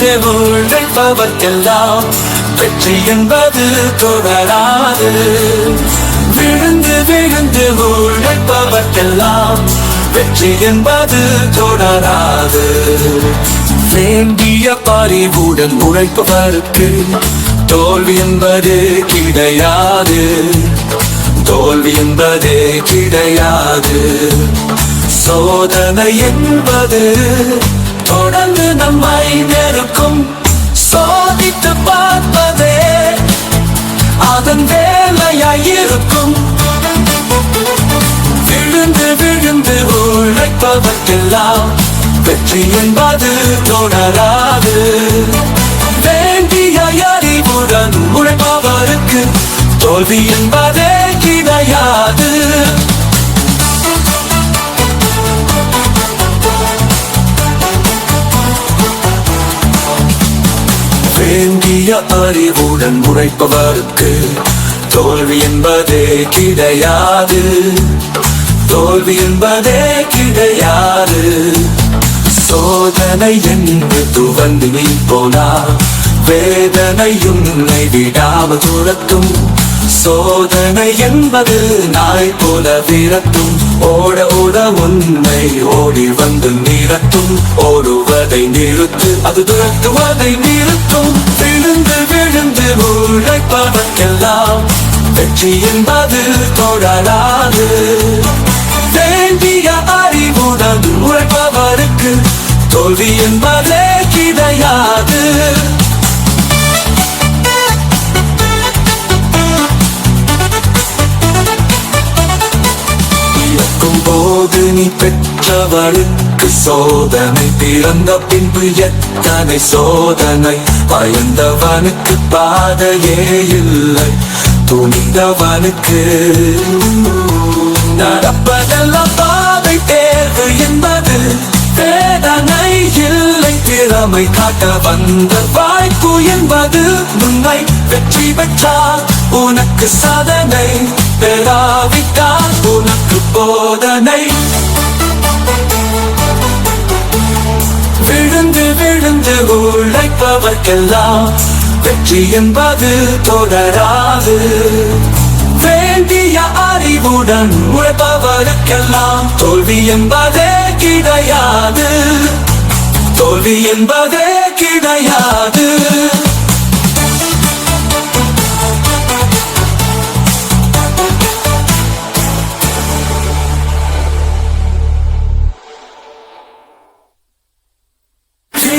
விழுந்து உழைப்பவர்க்கெல்லாம் வெற்றி என்பது தொடராது விழுந்து விழுந்து உழைப்பவர்க்கெல்லாம் வெற்றி என்பது தொடராது வேண்டிய பறிவுடன் உழைப்பவருக்கு தோல்வி என்பது கிடையாது. தோல்வி என்பது கிடையாது. சோதனை என்பது தொடர்ந்து நம்மை வேலையாயிருக்கும் விழுந்து விழுந்து உழைப்பவர்க்கெல்லாம் வெற்றி என்பது தொடராது. வேண்டிய அறிவுடன் உழைப்பவருக்கு தோல்வி என்பதே கிடையாது. வேண்டிய அறிவுடன் உழைப்பவருக்கு தோல்வி என்பதே கிடையாது. தோல்வி என்பதே கிடையாது. சோதனை என்று துவந்து நீ போனா வேதனை உன்னை விடாம துரத்தும். சோதனை என்பது நாய் போல விரட்டும் ஓட ஓட உன்னை ஓடி வந்து நிறட்டும் ஓடுவதை நிறுத்து அது துரத்துவதை நிறுத்தும். விழுந்து விழுந்து உழைப்பவர் உழைப்பதற்கெல்லாம் வெற்றி என்பது தொடராது வேண்டிய அறிவுடன் உழைப்பவருக்கு தோல்வி என்பதே கிடையாது. போது நீ பெற்றவளுக்கு சோதனை பிறந்த பின்பு எத்தனை சோதனை? பயந்தவனுக்கு பாதையே இல்லை துணிந்தவனுக்கு. நடப்பதெல்லாம் பாதை தேர்வு என்பது வேதனை இல்லை திறமை காட்ட வந்த வாய்ப்பு என்பது உன்னை வெற்றி பெற்றால் உனக்கு சாதனை பெறாவிட்டால் விழுந்து விழுந்து உழைப்பவர்க்கெல்லாம் வெற்றி என்பது தொடராது. வேண்டிய அறிவுடன் உழைப்பவருக்கெல்லாம் தோல்வி என்பதே கிடையாது. தோல்வி என்பதே கிடையாது.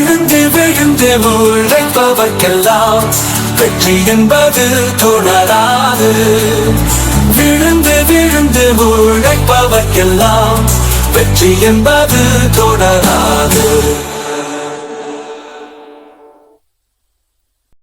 விழுந்து விழுந்து உழைப்பவர்க்கெல்லாம் வெற்றி என்பது தொடராது விழுந்து விழுந்து உழைப்பவர்க்கெல்லாம் வெற்றி என்பது தொடராது